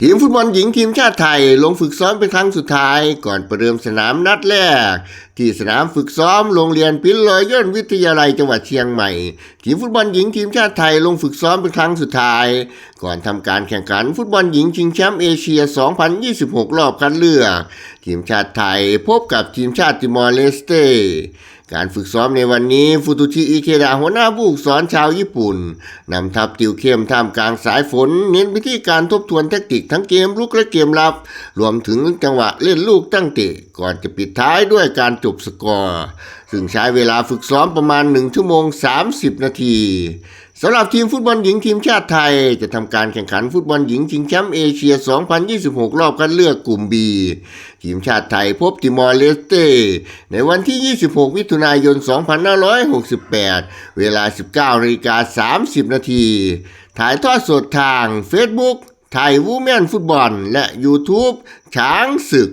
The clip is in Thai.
ทีมฟุตบอลหญิงทีมชาติไทยลงฝึกซ้อมเป็นครั้งสุดท้าย ก่อนประเดิมสนามนัดแรก ที่สนามฝึกซ้อมโรงเรียนพิลลอยย่นวิทยาลัยจังหวัดเชียงใหม่ ทีมฟุตบอลหญิงทีมชาติไทยลงฝึกซ้อมเป็นครั้งสุดท้าย ก่อนทำการแข่งขันฟุตบอลหญิงชิงแชมป์เอเชีย 2026 รอบคัดเลือก ทีมชาติไทยพบกับทีมชาติติมอร์เลสเต การฝึกซ้อมในวันนี้ฟูตุชิอิเคดะหัวหน้าผู้สอนชาวญี่ปุ่นนำทัพติวเข้มท่ามกลางสายฝน เน้นไปที่การทบทวนแทคติกทั้งเกมลุกและเกมรับ รวมถึงจังหวะเล่นลูกตั้งเตะก่อนจะปิดท้ายด้วยการจบสกอร์ซึ่งใช้เวลาฝึกซ้อมประมาณ 1 ชั่วโมง 30 นาทีสำหรับทีมฟุตบอลหญิงทีมชาติไทย จะทำการแข่งขันฟุตบอลหญิงชิงแชมป์เอเชีย 2026 รอบคัดเลือกกลุ่ม B ทีมชาติไทยพบติมอร์เลสเตในวันที่ 26 มิถุนายน 2568 เวลา 19นาฬิกา30 นาทีถ่ายทอดสดทาง Facebook ไทยวูแมนฟุตบอล และ YouTube ช้างศึก